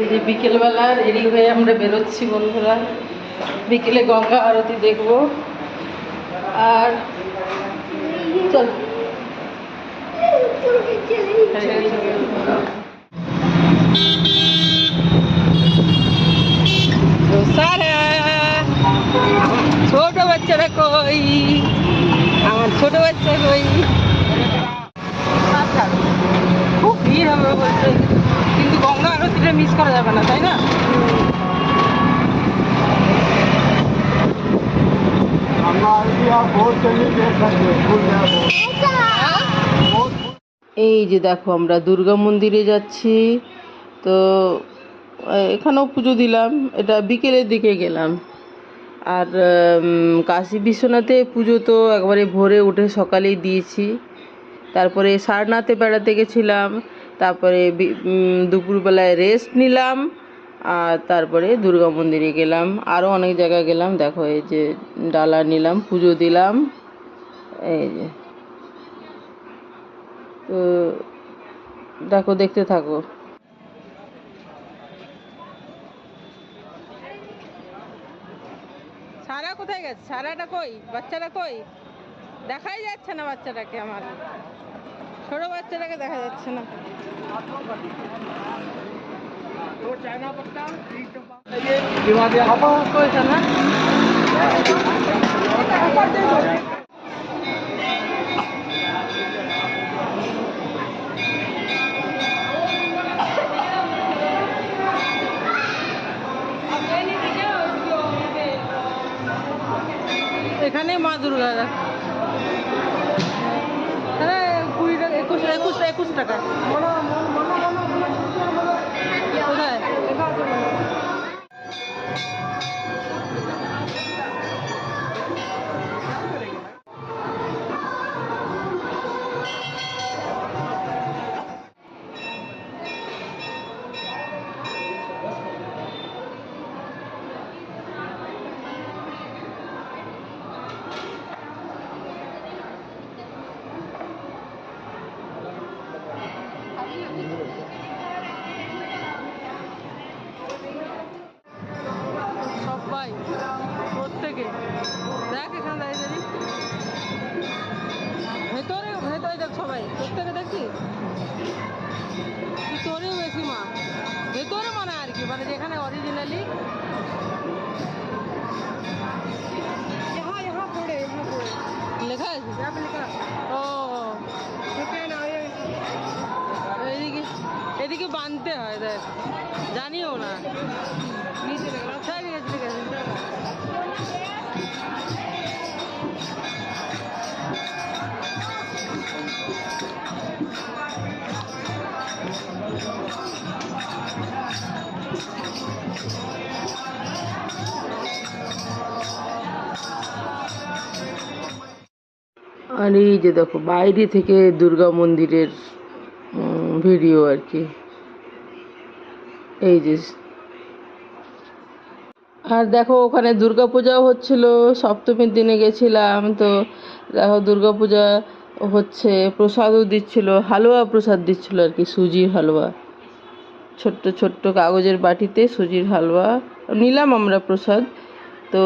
এই যে বিকেলবেলা রেডি হয়ে আমরা বেরোচ্ছি, বন্ধুরা। বিকেলে গঙ্গা আরতি দেখব। আর চল। ছোট বাচ্চারা কই? আমার ছোট বাচ্চা কই আচ্ছা খুব ভিড় হবে বলছে কিন্তু গঙ্গা আরতিটা মিস করা যাবে না তাই না এই যে দেখো, আমরা দুর্গা মন্দিরে যাচ্ছি। তো এখানেও পুজো দিলাম। এটা বিকেলের দিকে গেলাম। আর কাশী বিশ্বনাথে পুজো তো একবারে ভোরে উঠে সকালেই দিয়েছি। তারপরে সারনাথে বেড়াতে গেছিলাম। তারপরে দুপুরবেলায় রেস্ট নিলাম। আর তারপরে দুর্গা মন্দিরে গেলাম। আরও অনেক জায়গায় গেলাম। দেখো, এই যে ডালা নিলাম, পুজো দিলাম। এই যে। তো দেখো, দেখতে থাকো। সারা কোথায় গেছে? সারাটা কই? বাচ্চাটা কই? দেখাই যাচ্ছে না বাচ্চাটাকে আমার। ছোট বাচ্চাটাকে দেখা যাচ্ছে না না। এখানে মা দুর্গা একুশ একুশ একুশ টাকা। দেখ এখানে দাঁড়িয়ে দাঁড়িয়ে ভেতরে ভেতরে দেখ সবাই। প্রত্যেকে দেখছি ভিতরেও বেশি মা। ভেতরে মানে আর কি মানে যেখানে অরিজিনালি লেখা আছে? ও। এদিকে এদিকে বানতে হয় দেখ। জানিও না। আর এই যে দেখো, বাইরে থেকে দুর্গা মন্দিরের ভিডিও আর কি। এই যে আর দেখো, ওখানে দুর্গা পূজাও হচ্ছিল, সপ্তমীর দিনে গেছিলাম, তো দেখো দুর্গা পূজা হচ্ছে, প্রসাদও দিচ্ছিল, হালুয়া প্রসাদ দিচ্ছিল আর কি, সুজির হালুয়া। ছোট্ট ছোট্ট কাগজের বাটিতে সুজির হালুয়া, নিলাম আমরা প্রসাদ। তো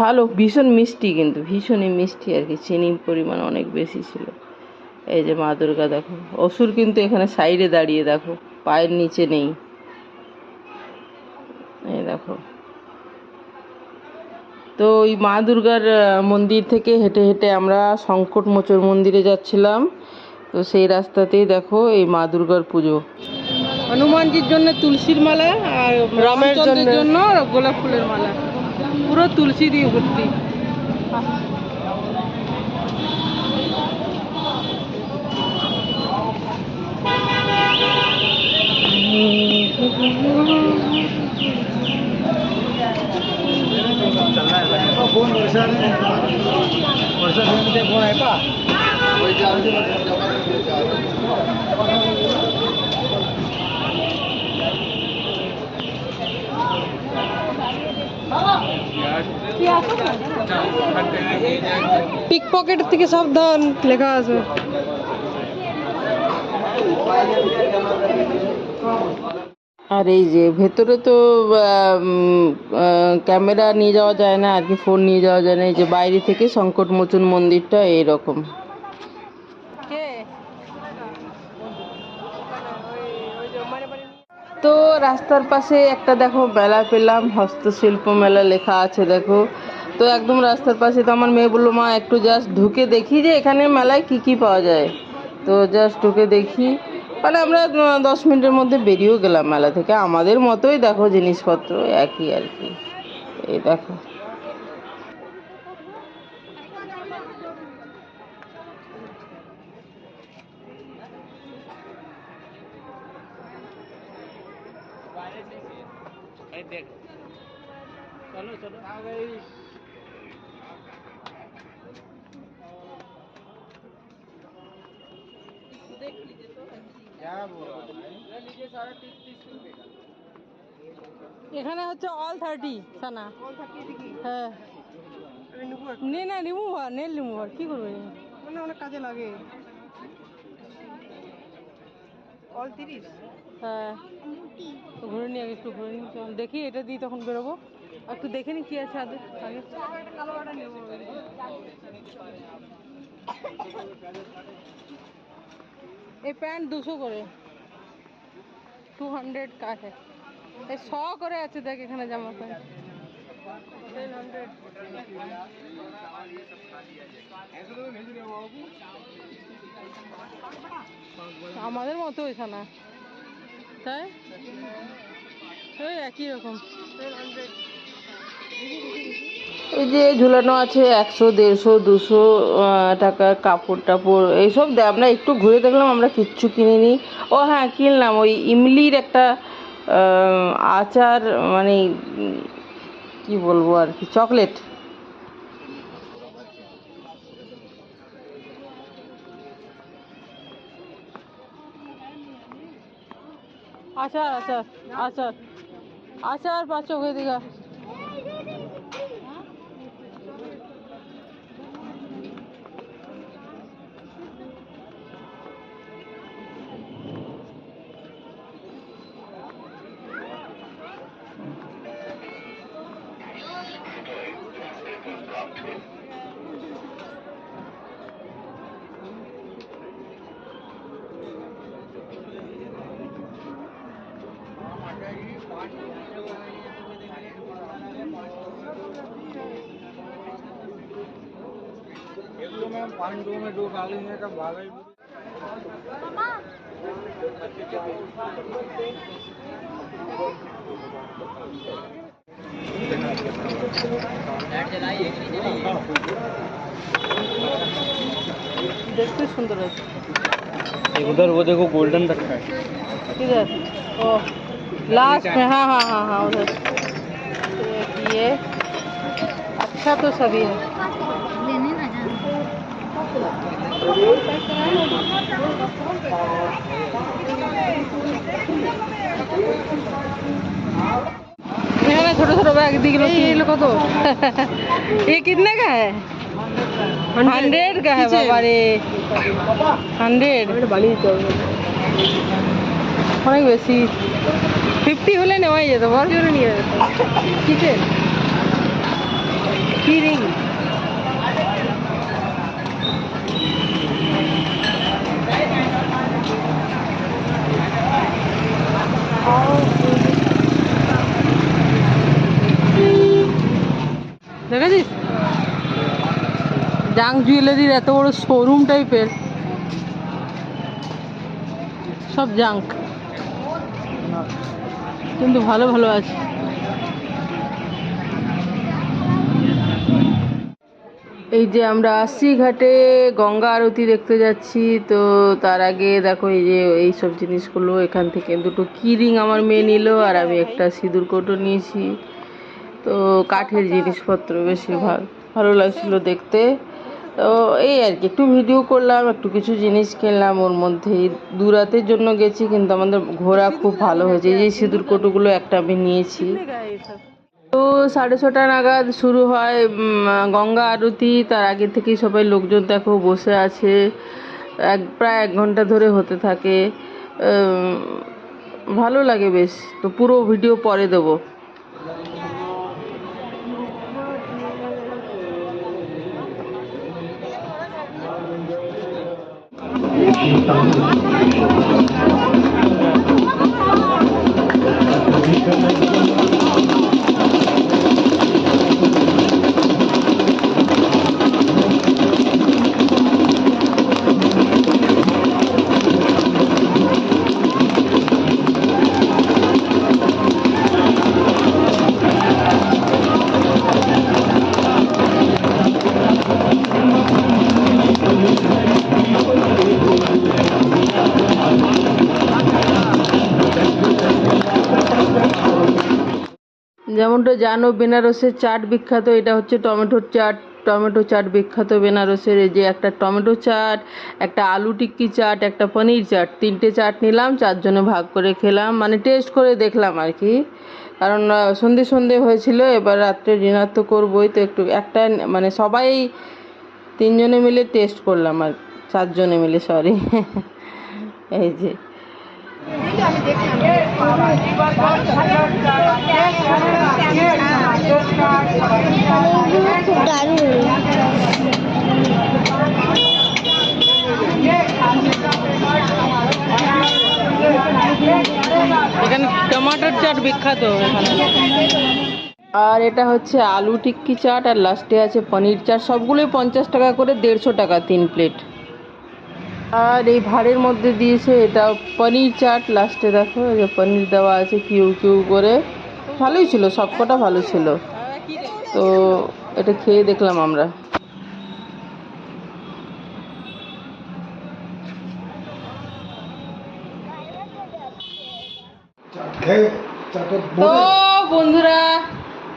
ভালো ভীষণ মিষ্টি কিন্তু ভীষণই মিষ্টি আর কি চিনির পরিমাণ অনেক বেশি ছিল। এই যে মা দুর্গা দেখো অসুর কিন্তু এখানে সাইডে দাঁড়িয়ে দেখো পায়ের নিচে নেই। এই দেখো। তো ওই মা দুর্গার মন্দির থেকে হেঁটে হেঁটে আমরা সংকটমোচন মন্দিরে যাচ্ছিলাম। তো সেই রাস্তাতেই দেখো এই মা দুর্গার পুজো। হনুমানজির জন্য তুলসীর মালা আর রামচন্দ্রের জন্য গোলাপ ফুলের মালা। पूरा तुलसी दी गुट्टी फ़ोन वर्षा वर्षा फ़ोन आहे পিক পকেট থেকে সাবধান লেখা আছে। আর এই যে ভেতরে তো ক্যামেরা নিয়ে যাওয়া যায় না, আর কি ফোন নিয়ে যাওয়া যায় না। এই যে বাইরে থেকে সংকটমোচন মন্দিরটা এইরকম। তো রাস্তার পাশে একটা দেখো মেলা পেলাম, হস্তশিল্প মেলা লেখা আছে দেখো। তো একদম রাস্তার পাশে তো আমার মেয়ে বলল, মা, একটু জাস্ট ঢুকে দেখি যে এখানে মেলায় কি কি পাওয়া যায়। তো জাস্ট ঢুকে দেখি। মানে আমরা দশ মিনিটের মধ্যে বেরিয়েও গেলাম মেলা থেকে। আমাদের মতোই দেখো জিনিসপত্র, একই আর কি। এই দেখো। এখানে হচ্ছে অল থার্টি সানা। হ্যাঁ। নে না রিমুভার নেল রিমুভার কি করবে? মানে অনেক কাজে লাগে। অল তিরিশ? হ্যাঁ। ঘুরে নিয়ে আগে একটু ঘুরে চল দেখি এটা দিয়ে তখন বেরোবো। আর একটু দেখে নি কি আছে আগে আগে। এই প্যান্ট দুশো করে। টু হান্ড্রেড है এই শ করে আছে, দেখ এখানে জামা প্যান্ট। আমাদের মতো ওইসা না। তাই? ওই একই রকম। এই যে ঝুলানো আছে একশো, দেড়শো, দুশো টাকার কাপড় টাপড়, এইসব দে- আমরা একটু ঘুরে দেখলাম, আমরা কিচ্ছু কিনিনি। ও হ্যাঁ কিনলাম, ওই ইমলির একটা আচার মানে কি বলব আর কি, চকলেট। আচার আচার আচার। আচার পাঁচ ওই দিঘা पानी दो में डूब डालेंगे कब भागा देखते सुंदर है। उधर वो देखो गोल्डन रखा है। किधर? ओ लास्ट में हाँ हाँ हाँ हाँ उधर। तो ये अच्छा तो सभी है। এখানে ছোট ছোট ব্যাগ दिख रहे ये लोग तो ये कितने का है हंड्रेड का है बाबा रे হান্ড্রেড অনেক বেশি ফিফটি হলে নেওয়াই যেত বল নিয়ে যেত কিসের কি রিং দেখেছিস? জুয়েলারির এত বড় শোরুম টাইপের সব জাঙ্ক কিন্তু ভালো ভালো আছে। এই যে আমরা আসছি ঘাটে গঙ্গা আরতি দেখতে যাচ্ছি, তো তার আগে দেখো এই যে এই সব জিনিসগুলো, এখান থেকে দুটো কি রিং আমার মেয়ে নিল আর আমি একটা সিঁদুর কোটো নিয়েছি। তো কাঠের জিনিসপত্র বেশিরভাগ, ভালো লাগছিল দেখতে। তো এই আর কি, একটু ভিডিও করলাম, একটু কিছু জিনিস কিনলাম, ওর মধ্যেই দু রাতের জন্য গেছি, কিন্তু আমাদের ঘোরা খুব ভালো হয়েছে। এই যে সিঁদুর কোটোগুলো একটা আমি নিয়েছি। তো সাড়ে ছটা নাগাদ শুরু হয় গঙ্গা আরতি। তার আগে থেকেই সবাই লোকজন দেখো বসে আছে। এক, প্রায় এক ঘণ্টা ধরে হতে থাকে। ভালো লাগে বেশ। তো পুরো ভিডিও পরে দেবো। যেমনটা জানো বেনারসের চাট বিখ্যাত, এটা হচ্ছে টমেটোর চাট। টমেটো চাট বিখ্যাত বেনারসের, এই যে একটা টমেটো চাট, একটা আলু টিক্কি চাট, একটা পনির চাট। তিনটে চাট নিলাম, চারজনে ভাগ করে খেলাম মানে টেস্ট করে দেখলাম আর কি। কারণ সন্ধে সন্ধে হয়েছিল, এবার রাত্রে ডিনার তো করবোই, তো একটু একটা মানে সবাই তিনজনে মিলে টেস্ট করলাম আর, চারজনে মিলে সরি এই যে। খুব দারুণ এখানে টমাটোর চাট বিখ্যাত এখানে। আর এটা হচ্ছে আলু টিক্কি চাট আর লাস্টে আছে পনির চাট। সবগুলোই পঞ্চাশ টাকা করে দেড়শো টাকা তিন প্লেট আর এই ভাড়ের মধ্যে দিয়েছে এটা পনির চাট। লাস্টে দেখো যে পনির দেওয়া আছে কিউ কিউ করে। ভালোই ছিল সবকটা ভালো ছিল। তো এটা খেয়ে দেখলাম আমরা। তো বন্ধুরা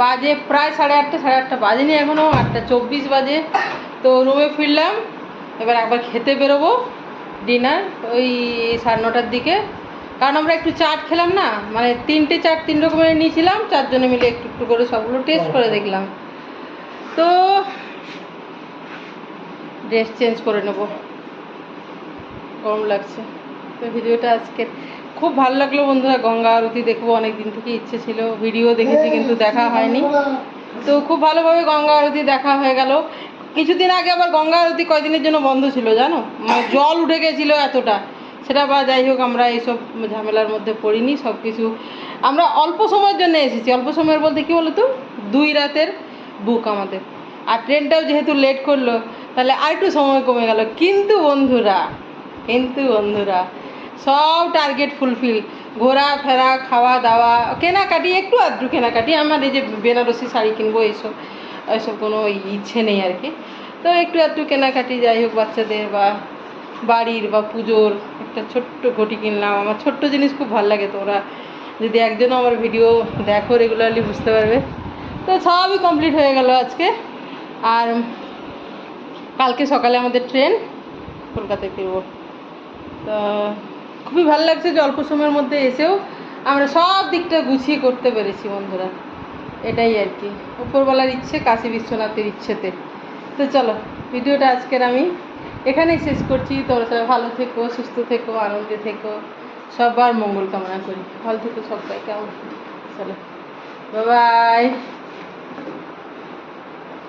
বাজে প্রায় সাড়ে আটটা সাড়ে আটটা বাজেনি এখনও আটটা চব্বিশ বাজে। তো রুমে ফিরলাম এবার একবার খেতে বেরোবো ডিনার ওই সাড়ে নটার দিকে। কারণ আমরা একটু চাট খেলাম না মানে তিনটে চাট তিন রকমের নিয়েছিলাম চারজনে মিলে একটু একটু করে সবগুলো টেস্ট করে দেখলাম। তো ড্রেস চেঞ্জ করে নেব। গরম লাগছে। তো ভিডিওটা আজকে খুব ভালো লাগল বন্ধুরা, গঙ্গা আরতি দেখব অনেক দিন থেকে ইচ্ছে ছিল, ভিডিও দেখেছি কিন্তু দেখা হয়নি। তো খুব ভালোভাবে গঙ্গা আরতি দেখা হয়ে গেল। কিছুদিন আগে আবার গঙ্গা আরতি কয়দিনের জন্য বন্ধ ছিল জানো? মানে জল উঠে গেছিল এতটা। সেটা বা যাই হোক, আমরা এইসব ঝামেলার মধ্যে পড়িনি সব কিছু আমরা অল্প সময়ের জন্য এসেছি। অল্প সময়ের বলতে কি বলো তো দুই রাতের বুক আমাদের। আর ট্রেনটাও যেহেতু লেট করল, তাহলে আর একটু সময় কমে গেল। কিন্তু বন্ধুরা কিন্তু বন্ধুরা সব টার্গেট ফুলফিল ঘোরা, ফেরা, খাওয়া, দাওয়া, কেনাকাটি, একটু আধটু কেনাকাটি, আমার এই যে বেনারসি শাড়ি কিনবো এইসব এইসব কোনো ইচ্ছে নেই আর কি। তো একটু আধটু কেনাকাটি, যাই হোক, বাচ্চাদের বা বাড়ির বা পুজোর একটা ছোট্ট ঘটি কিনলাম। আমার ছোট্ট জিনিস খুব ভালো লাগে তোরা যদি একজনও আমার ভিডিও দেখো রেগুলারলি বুঝতে পারবে। তো সবই কমপ্লিট হয়ে গেল আজকে। আর কালকে সকালে আমাদের ট্রেন কলকাতায় ফিরবো। তো খুবই ভালো লাগছে যে অল্প সময়ের মধ্যে এসেও আমরা সব দিকটা গুছিয়ে করতে পেরেছি বন্ধুরা। এটাই আর কি। উপরবেলার ইচ্ছে, কাশী বিশ্বনাথের ইচ্ছেতে। তো চলো, ভিডিওটা আজকের আমি এখানেই শেষ করছি। তোমরা সবাই ভালো থেকো, সুস্থ থেকো, আনন্দে থেকো। সবার মঙ্গল কামনা করি। ভালো থেকো সবাই, কেমন? চলো বাই